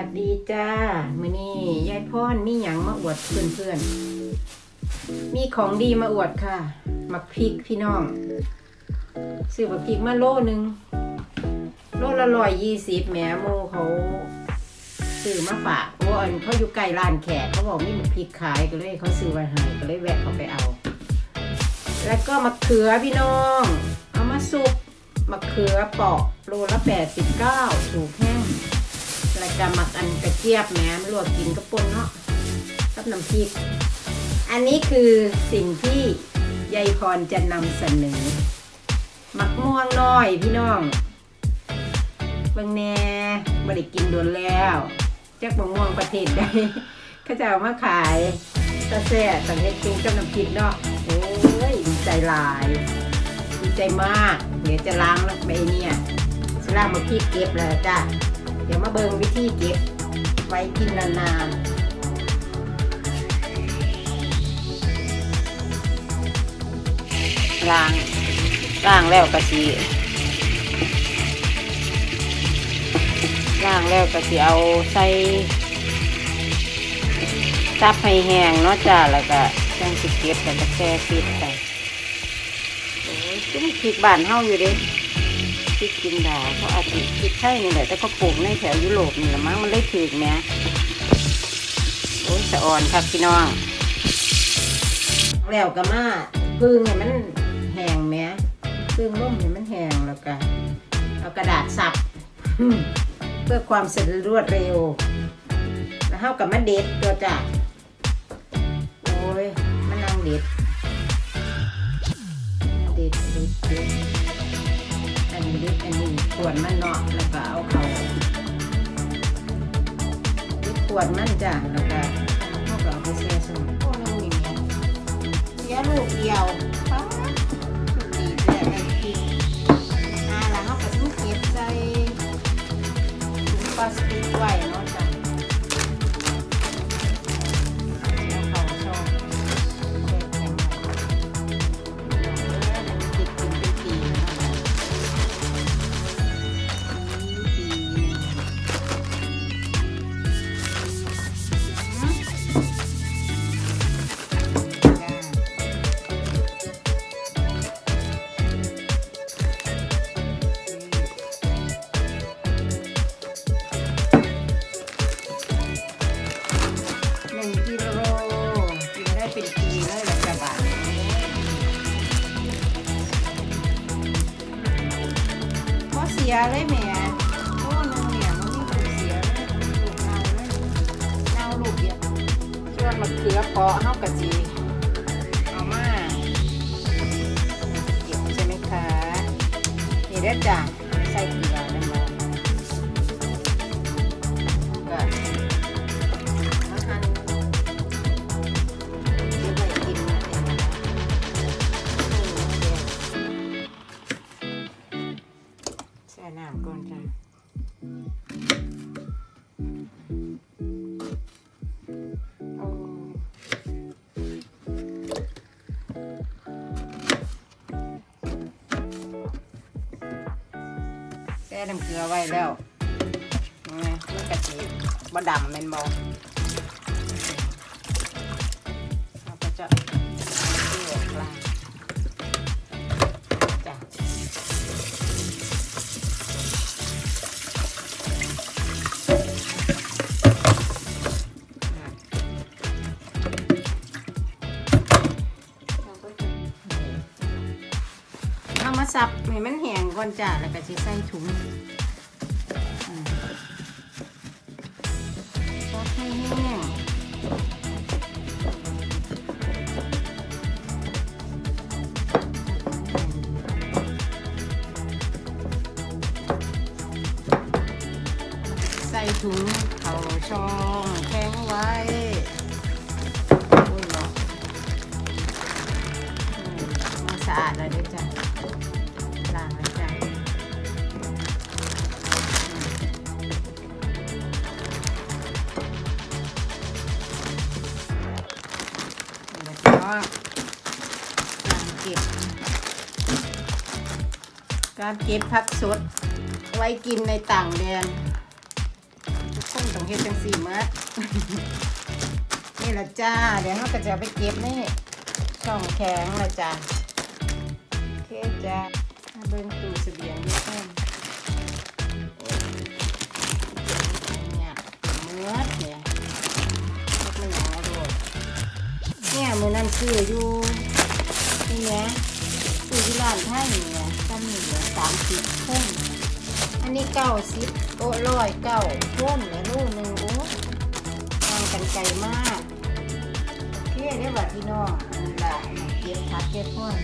วัสดีจ้า มื้อนี้ยายพรมีหยังมาอวดเพื่อนๆมีของดีมาอวดค่ะมักพริกพี่น้องซื้อบักพริกมาโลหนึงโลละร้อยยี่สิบแหมโมเขาซื้อมาฝากเพราะอันเขาอยู่ใกล้ร้านแขกเขาบอกมีบักพริกขายก็เลยเขาซื้อไว้ให้ก็เลยแวะเขาไปเอา แล้วก็มะเขือพี่น้อง เอามาสุกมะเขือปอกโลละแปดสิบเก้าถูกแห้ง แล้วก็หมักอันกระเจี๊ยบแหมลวกกินกระปุนเนาะกับน้ำพริก อันนี้คือสิ่งที่ยายพรจะนำเสนอหมักม่วงน้อยพี่น้องเบางแหน่ไม่ได้กินโดนแล้วจักมะม่วงประเทศใดเขาจะเอามาขายตะแซ่ตังเฮ็ดกินกับน้ำพริกเนาะโอ้ยดีใจหลายดีใจมาก เดี๋ยวจะล้างแล้วไปเนี่ยล้างมาพริกเก็บแล้วจ้ะ เดี๋ยวมาเบิงวิธีเก็บไว้กินนานๆล้างล้างแล้วกะสิล้างแล้วกะสิเอาใส่ซับให้แห้งเนาะจ้าแล้วก็จังสิเก็บแล้วก็แช่ฟิตไปโอ้ยจุ้มพริกบานเฮาอยู่ด้ พริกจินดาเขาอาจจะพริกไทยนี่แหละ แต่เขาปลูกในแถวยุโรปนี่ละมั้งมันเลยถือแหม่โอ้ยสะอ่อนครับพี่น้อง แล้วก็มาพึ่งให้มันแห้งแหม่พึ่งร่มให้มันแห้งแล้วก็เอากระดาษสับเพื่อความสะดวกรวดเร็ว แล้วเฮากับมะเด็ดตัวจ้ะโอ้ยมันนั่งเด็ดเด็ดเด็ดเด็ด อันนี้ดิอันนี้ขวดมันเนาะแล้วก็เอาเขาดิขวดมันจ้ะแล้วก็เขาก็เอาไปแช่สมโอ้นึงนี่แม่เสียลูกเดียว สียเลยแหม่โอ้หนึงเนี่ยมันมีลูกเสียเลยลูกเน่าเลยเน่าลูกเดียวช่วนมะเขือเปาะเฮากะจีเอามาเก็บใช่ไหมคะนี่ได้อจ้ะใส่เกลือ น้ำเกลือไว้แล้วมันกะทิบะดำเมนบอ สับให้มันแห้งก่อนจ้ะแล้วก็จะใส่ถุงซับให้แห้งใส่ถุงเขาช่องแข็งไว้สะอาดแล้วด้อจ้ะ วพี่น้องล้างเก็บ การเก็บผักสด ไว้กินในต่างแดนคนต้องเฮ็ดจังสี่มัดนี่ละจ้า เดี๋ยวเราก็จะไปเก็บนี่ช่องแข็งละจ้าโอเคจ้าเบิ่งตู้เสบียง มือนั่นซื้ออยู่นี่ไงซื้อที่ร้านไทยเนี่ยตั้งหนึ่งสามสิบพุ่งอันนี้เก้าสิบโอ้ร้อยเก้าพุ่นเนี่ยลูกหนึ่งโอ้ทางกันไกลมากโอเคได้อบัดพี่น้องอันละเก็บผักเก็บพ่อน